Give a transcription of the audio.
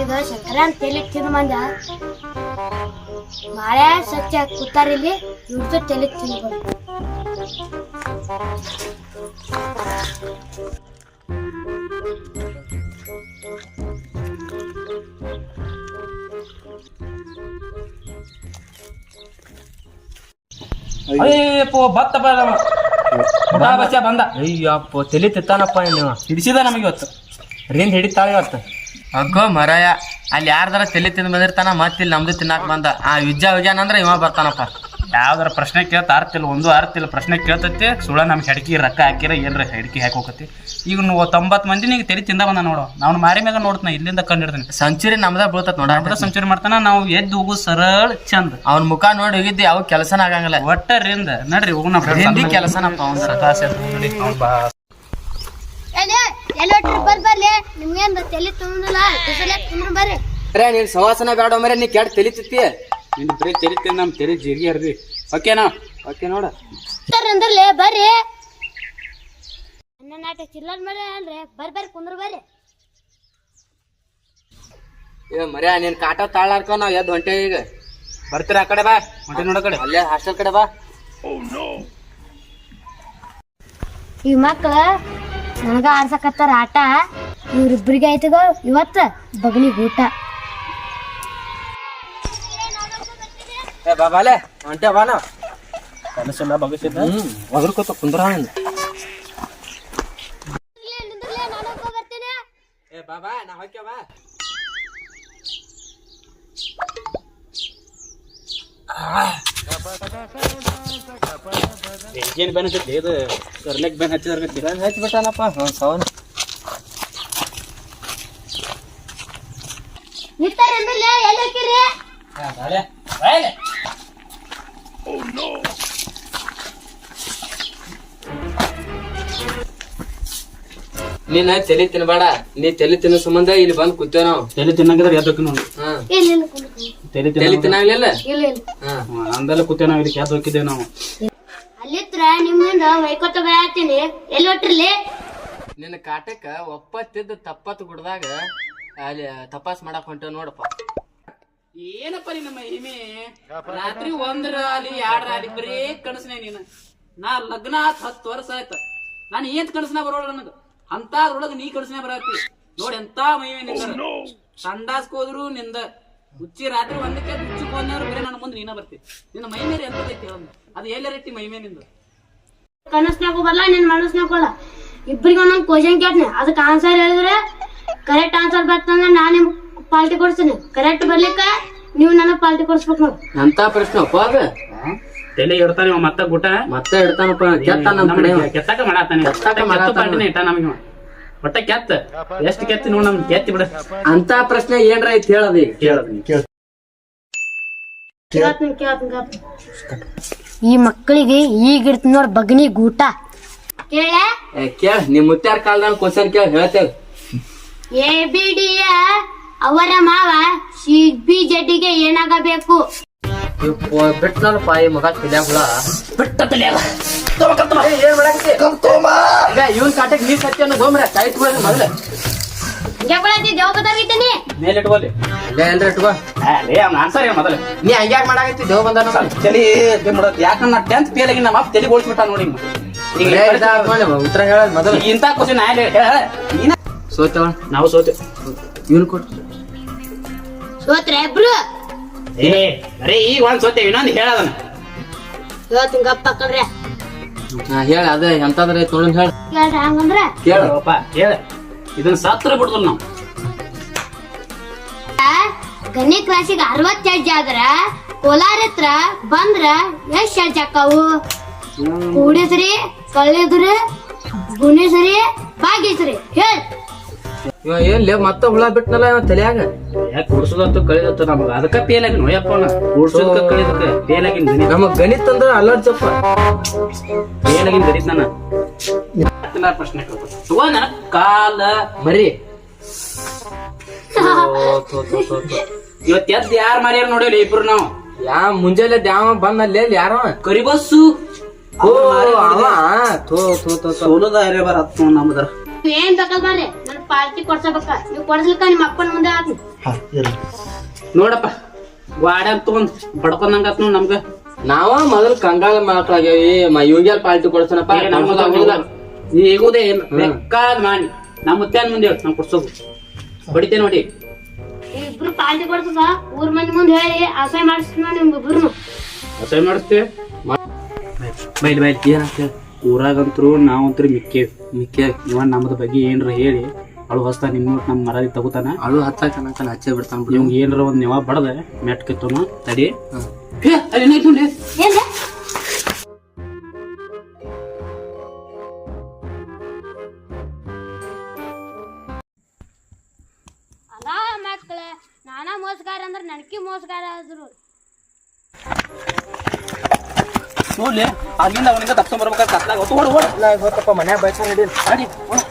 ಇದು ಶಂಕರನ್ ತಲೆ ತಿಂದು ಮಂದ ಮಾಳೆ ಸತ್ಯ ಕೂತಾರ ಇಲ್ಲಿ ಇವ್ರದ್ದು ತಲೆ ತಿಂದು ಅಯ್ಯಪ್ಪ ಬತ್ತ ಬರ ಬಂದ ಅಯ್ಯಪ್ಪ ತಲಿ ತಿತ್ತಾನಪ್ಪ ನೀವು ಹಿಡಿಸಿದ ನಮಗೆ ಇವತ್ತು. ರಿಂದ್ ಹಿಡಿತಾಳೆ ಇವತ್ತು? ಅಗ್ಗೋ ಮರಯ ಅಲ್ಲಿ ಯಾರ್ದಾರ ತಲೆ ತಿಂದು ಬಂದಿರ್ತಾನ ಮತ್ತೆ ಇಲ್ಲಿ ನಮ್ದು ತಿನ್ನಾಕ್ ಬಂದ. ಆ ವಿಜ್ಜಾ ವಿಜ್ಞಾನ ಅಂದ್ರೆ ಇವ ಬರ್ತಾನಪ್ಪ. ಯಾವ್ದಾರ ಪ್ರಶ್ನೆ ಕೇಳ್ತಾ ಅರ್ತಿಲ್ಲ ಒಂದು ಆರ್ತಿಲ್ಲ ಪ್ರಶ್ನೆ ಕೇಳ್ತತಿ. ಸುಳ ನಮ್ಗೆ ಹೆಡ್ಕಿ ರೊಕ್ಕ ಹಾಕಿರ ಏನ್ರ ಹೆಡ್ಕಿ ಹಾಕಿ ಹೋಗತಿ. ಈಗ ನೀವು ತೊಂಬತ್ತು ಮಂದಿ ನೀವು ತೆರಿ ತಿಂದ ಬಂದ ನೋಡು. ನಾವು ಮಾರಿ ಮ್ಯಾಗ ನೋಡ್ತಾನೆ ಇಲ್ಲಿಂದ ಕಂಡಿಡ್ತೀನಿ ಸಂಚುರಿ ನಮ್ದ ಬೀಳ್ತತ್ ನೋಡ. ಅಂದ್ರೆ ಸಂಚುರಿ ಮಾಡ್ತಾನ ನಾವು ಎದ್ದು ಹೋಗು ಸರಳ ಚಂದ. ಅವ್ನ ಮುಖ ನೋಡಿ ಹೋಗಿದ್ದೆ ಯಾವ ಕೆಲಸನ ಆಗಂಗಿಲ್ಲ. ಒಟ್ಟರಿಂದ ನಡ್ರಿ ಹೋಗೋಣ ಹಿಂದಿ ಕೆಲಸನಪ್ಪ ಅವ್ನ್ ಬರ್ ಬರ್ಲಿ. ನಿಮ್ಗೇನ್ ತಲೆ ತುಂಬಿಲ್ಲ ಬಿಸಿಲೇ ತುಂಬ್ರ ಬರ್ರಿ. ಅರೆ ನೀನ್ ಸವಾಸನ ಬೇಡ ಮರೆ ನೀ ಕೆಟ್ಟ ತಲಿ ತಿತ್ತಿ. ನಿನ್ನ ಬರೀ ತಿಂದ ನಮ್ಮ ತೆರಿ ಜೀರಿಗೆ ಹರ್ರಿ ಓಕೆನಾ ಓಕೆ ನೋಡ. ಬರ್ರಿ. ನನ್ನ ನಾಟ ಚಿಲ್ಲರ್ ಮೇಲೆ ಅಲ್ರಿ. ಬರ್ ಬರ್ರಿ ಕುಂದ್ರ ಬರ್ರಿ. ಏ ಮರ್ಯಾ ನೀನ್ ಕಾಟ ತಾಳಾರ್ಕ ನಾವ್ ಎದ್ದು ಹೊಂಟೆ ಈಗ. ಬರ್ತೀರ ಆ ಕಡೆ ಬಾ. ಹೊಂಟೆ ನೋಡ ಕಡೆ. ಅಲ್ಲೇ ಹಾಸ್ಟೆಲ್ ಕಡೆ ಬಾ. ಈ ಮಕ್ಳ ನನಗ ಆಡ್ಸಕತ್ತಾರ ಆಟ. ಇವ್ರಿಬ್ರಿಗೆ ಆಯ್ತದ ಇವತ್ತು ಬಗಲಿಗೆ ಊಟ. ಏ ಬಾಬಾಲೆ ಹೊಂಟೆ ಬಾ ನಾವ್ ಕನಸೆಲ್ಲ ಬಗಸಿದ್ದ? ಹ್ಮ್. ಒದರ್ಕೋತ ಕುಂದ್ರ ಏ ಬಾಬಾ ನಾ ಬಾ. ಏನು ಬೆನ್ ಹಚ್ಚೈತಿ ಇದು ಸರ್ಲೆಕ್ ಬೆನ್ ಹಚ್ಚಿದಾರ ಬೆನ್ ಹಚ್ಚಿಬಿಟ್ಟಾನಪ್ಪ ಹ್ಞೂ ಸವನ್ ನೀನ್ ತಲಿ ತಿನ್ಬೇಡ ನೀ ತೆಲಿ ತಿನ್ನೋ ಸಂಬಂಧ ಇಲ್ಲಿ ಬಂದ್ ಕೂತೇವ್ ನಾವು ತಲೆ ತಿನ್ನಂಗಿದ್ರೆ ಎದ್ದಕ್ಕೆ ನೋಡಿ ಹಾ ಕುಂದ್ರ. ತಲೆ ತಿನ್ನಾಗ್ಲಿಲ್ಲ ಇಲ್ಲ ಇಲ್ಲ. ಹಾ. ಅಂದೆಲ್ಲ ಕೂತೇವೆ ನಾವು ಇದಕ್ಕೆ ನಾವು. ಅಲ್ಲಿತ್ರ ನಿಮ್ಮಿಂದ ವೈಕೋತ ಬರತ್ತೀನಿ. ಎಲ್ಲಿ ನಿನ್ನ ಕಾಟಕ್ಕ ಒಪ್ಪತ್ತಿದ್ದ ತಪ್ಪತ್ತು ಗುಡ್ದಾಗ ಅಲ್ಲಿ ತಪಾಸ್ ಮಾಡಕ್ ಹೊಂಟೇವ್ ನೋಡಪ್ಪ. ಏನಪ್ಪ ನಿನ್ನ ಮಹಿಮೆ ರಾತ್ರಿ ಒಂದ್ರ ಅಲ್ಲಿ ಎರಡ್ರ ಅಲ್ಲಿ ಬರೀ ಕನಸನೆ ನೀನು. ನಾ ಲಗ್ನ ಆತ್ ಹತ್ತು ವರ್ಷ ಆಯ್ತ. ನಾನು ಏನ್ ಕನಸನ ಬರೋಲ್ಲ ನನಗ? ಅಂತದ್ರೊಳಗ ನೀ ಕಣಸನೇ ಬರತ್ತಿ ನೋಡಿ ಎಂತ ಮಹಿಮೆ ನಿಂದ ಸಂಡಾಸ್ಕೋದ್ರು ನಿಂದ. ಹುಚ್ಚಿ ರಾತ್ರಿ ಒಂದಕ್ಕೆ ಹುಚ್ಚಿ ಹೋದ್ನವ್ರು ಬೇರೆ ನನ್ನ ಮುಂದೆ ನೀನ ಬರ್ತಿ. ನಿನ್ನ ಮೈ ಮೇಲೆ ಎಂತದೈತಿ ಅದು ಎಲ್ಲ ರೆಟ್ಟಿ ಮೈ ಮೇಲಿಂದು? ಕನಸ್ನಾಗೂ ಬರಲ್ಲ ನಿನ್ ಮನಸ್ನಾಗೂ ಬರಲ್ಲ ಇಬ್ಬರಿಗೆ ಒಂದೊಂದು ಕ್ವಶನ್ ಕೇಳ್ತೀನಿ. ಅದಕ್ಕೆ ಆನ್ಸರ್ ಹೇಳಿದ್ರೆ ಕರೆಕ್ಟ್ ಆನ್ಸರ್ ಬರ್ತಂದ್ರೆ ನಾನು ನಿಮ್ ಪಾಲ್ಟಿ ಕೊಡ್ತೀನಿ. ಕರೆಕ್ಟ್ ಬರ್ಲಿಕ್ಕ ನೀವು ನನ್ನ ಪಾಲ್ಟಿ ಕೊಡ್ಸ್ಬೇಕು ನೋಡಿ. ಅಂತ ಪ್ರಶ್ನೆ ಅಪ್ಪ ಅದ? ತಲೆ ಇಡ್ತಾನೆ ಮತ್ತ ಗುಟ ಮತ್ತೆ ಇಡ್ತಾನಪ್ಪ ಕೆತ್ತ ನಮ್ಮ ಕಡೆ ಕೆತ್ತಕ ಕೆತ್ತಾಕ ಇಟ್ಟ ನಮಗೆ ಒಟ್ಟ ಕೆತ್ತ. ಎಷ್ಟು ಕೆತ್ತಿ ನೋಡ್ ನಮ್ ಕೆತ್ತಿ ಬಿಡ. ಅಂತ ಪ್ರಶ್ನೆ ಏನ್ರ ಐತಿ ಹೇಳದಿ ಕೇಳದ್ ಈ ಮಕ್ಕಳಿಗೆ ಈಗ ಇರ್ತೀನಿ ನೋಡಿ ಬಗ್ನಿ ಗೂಟ. ಕೇಳ. ನಿಮ್ ಮುತ್ಯಾರ ಕಾಲ್ದಾಗ ಕ್ವಶನ್ ಕೇಳ ಹೇಳ್ತೇವ್. ಎ ಬಿ ಅವರ ಮಾವ ಸಿ ಬಿ ಜಡ್ಡಿಗೆ ಏನಾಗಬೇಕು? ಬಿಟ್ನಲ್ಲಪ್ಪ ಈ ಮಗ ತಲೆ ಹುಳ. ಬಿಟ್ಟ ಏನ್? ಈಗ ಇವನ್ ಕಾಟಕ್ ನೀರ್ ಸತ್ಯ ಅನ್ನೋ ಗೋಮ್ರ ಕಾಯಿ ಇಟ್ಕೊಳ್ಳಿ ಮೊದಲ. ಜಗಳತಿ ದೇವ ಬದಲಿದ್ದೀನಿ ಮೇಲೆ ಇಟ್ಕೊಳ್ಳಿ ಅಲ್ಲೇ. ಇಟ್ಕೋ. ಅವ್ನ ಆನ್ಸರ್ ಹೇಳ ಮೊದಲು? ನೀ ಹಂಗ್ಯಾಕ್ ಮಾಡಾಕತ್ತಿ? ದೇವ್ ಬಂದಾನ ತಲಿ ಬಿಡೋದು ಯಾಕಂದ್ರೆ ನಾ ಟೆಂತ್ ಫೇಲ್ ಆಗಿ ನಮ್ಮ ಅಪ್ಪ ತಲೆ ಬೋಳ್ಸ್ಬಿಟ್ಟ ನೋಡಿ. ಈಗ ಉತ್ತರ ಹೇಳದ್ ಮೊದಲು. ಇಂಥ ಕ್ವಶನ್ ಹೇಳ ನೀನ? ಸೋತವ ನಾವು ಸೋತೆ ಇವನ್ ಕೊಟ್ಟು ಸೋತ್ರೆ ಇಬ್ರು. ಏ ಅರೇ ಈಗ ಒಂದ್ ಸೋತೆ ಇನ್ನೊಂದು ಹೇಳದನ. ಇವತ್ತಿನ ಗಪ್ಪ ಕಣ್ರೆ. ಹಾ ಹೇಳ ಅದೇ ಎಂತಾದ್ರೆ ನೋಡೋಣ ಹೇಳ. ಕೇಳ್ರಿ ಹಂಗಂದ್ರೆ? ಕೇಳ. ಹೇಳಪ್ಪ ಹೇಳ. ಇದನ್ನ ಸತ್ರ ಬಿಡುದಿಲ್ಲ ನಾವು. ಗಣಿತ ಕ್ಲಾಸಿಗೆ ಅರವತ್ತು ಹೆಜ್ಜೆ ಆದ್ರ ಕೋಲಾರ ಹತ್ರ ಬಂದ್ರ ಎಷ್ಟ್ ಹೆಜ್ಜೆ ಆಕಾವು ಕೂಡಿಸ್ರಿ ಕಳ್ಳಿದ್ರಿ ಗುಣಿಸ್ರಿ ಬಾಗಿಸ್ರಿ ಹೇಳ್. ಇವ ಏನ್ ಲೇ ಮತ್ತ ಹುಳ ಬಿಟ್ನಲ್ಲ ಇವ ತಲ್ಯಾಗ? ಯಾಕೆ ಕುಡ್ಸೋದತ್ತು ಕಳಿದತ್ತ ನಮಗ. ಅದಕ್ಕ ಫೇಲ್ ಆಗಿ ನೋಯಪ್ಪ ಕುಡ್ಸೋದಕ್ಕ ಕಳಿದಕ್ಕ ಫೇಲ್ ಆಗಿ ನಮಗ್ ಗಣಿತ ಅಂದ್ರ ಅಲರ್ಜಪ್ಪ ಫೇಲ್ ಆಗಿ ಗಣಿತ ನಾನು. ಹತ್ತನಾರು ಪ್ರಶ್ನೆ ತಗೋ ಕಾಲ ಮರಿ ಇವತ್ತು ಎದ್ ಯಾರು ಮರ್ಯಾರ ನೋಡಿಲ್ಲ ಇಬ್ರು ನಾವು? ಯಾ ಮುಂಜಾನೆ ದ್ಯಾವ ಬಂದಲ್ಲಿ ಯಾರೋ? ಕರಿಬಸ್ಸು. ಓ ಅವ ಥೋ ಥೋ ಥೋ ಥೋ. ಸೋಲದ ಬರತ್ತ ನಮ್ಮದ್ರ ಏನ್ ಬೇಕಲ್ ಬರ್ರಿ ನನ್ ಪಾರ್ಟಿ ಕೊಡ್ಸಬೇಕ. ನೀವ್ ಕೊಡ್ಸ್ಲಿಕ್ಕ ನಿಮ್ಮ ಅಪ್ಪನ ಮುಂದೆ ಹಾಕಿ. ಹಾ ಇರ್ಲಿ ನೋಡಪ್ಪ ಗ್ವಾಡ ತಗೊಂಡ್ ಬಡ್ಕೊಂಡಂಗ ನೋಡ್ ನಮ್ಗ. ನಾವ ಮೊದಲ್ ಕಂಗಾಲ ಮಕ್ಕಳಾಗ್ಯಾವಿ ಇವಂಗೆಲ್ ಪಾಲ್ಟಿ ಕೊಡ್ಸೋಣಪ್ಪ ನಮ್ಗ್ ಹೇಗುದೇ ಬೇಕಾದ್ ಮಾಡಿ. ನಮ್ಮ ಮುತ್ಯಾನ್ ಮುಂದೆ ಹೇಳು ನಾವು ಕೊಡ್ಸೋದು. ಹೊಡಿತೇನೆ ನೋಡಿ. ಇಬ್ರು ಪಾರ್ಟಿ ಕೊಡ್ಸದ? ಊರ್ ಮಂದಿ ಮುಂದೆ ಹೇಳಿ ಅಸಹ್ಯ ಮಾಡಿಸ್ತೀನಿ ನೋಡಿ ನಿಮ್ ಇಬ್ರು ಅಸಹ್ಯ ಮಾಡಿಸ್ತೇವೆ ಬೈಲ್ ಬೈಲ್ ಏನಂತ ಊರಾಗಂತ್ರು ನಾವಂತೂ ಮಿಕ್ಕೆ ಮಿಕ್ಕೆ ಇವ ನಮ್ಮದ ಬಗ್ಗೆ ಏನ್ರ ಹೇಳಿ ಅಳು ಹೊಸ ನಿಮ್ಮ ನಮ್ಮ ಮರದಿ ತಗೋತಾನ. ಅಳು ಹಚ್ಚಾಕ ಅನ್ನಕಲ್ಲ ಹಚ್ಚೇ ಬಿಡ್ತಾನ ಇವ್ ಏನ್ರ ಒಂದ್ ನೆವ ಬಡದ ಮೆಟ್ ಕಿತ್ತು ತಡಿ. ಮಕ್ಕಳೇ ನಾನಾ ಮೋಸಗಾರ ಅಂದ್ರೆ ನನಕಿ ಮೋಸಗಾರ ಆದ್ರು. ನೋಡ್ಲಿ ಅಲ್ಲಿಂದ ಅವನಿಂದ ತಪ್ಸ್ಕೊಂಡ್ ಬರ್ಬೇಕಾದ್ರೆ ಕತ್ಲಾಗ ಹೊತ್ತು ಓಡ್ ಓಡ್. ಹೋತಪ್ಪ ಮನ್ಯಾಗ ಬೈತಾರ ನಡಿ ನಡಿ, ಓಡ್.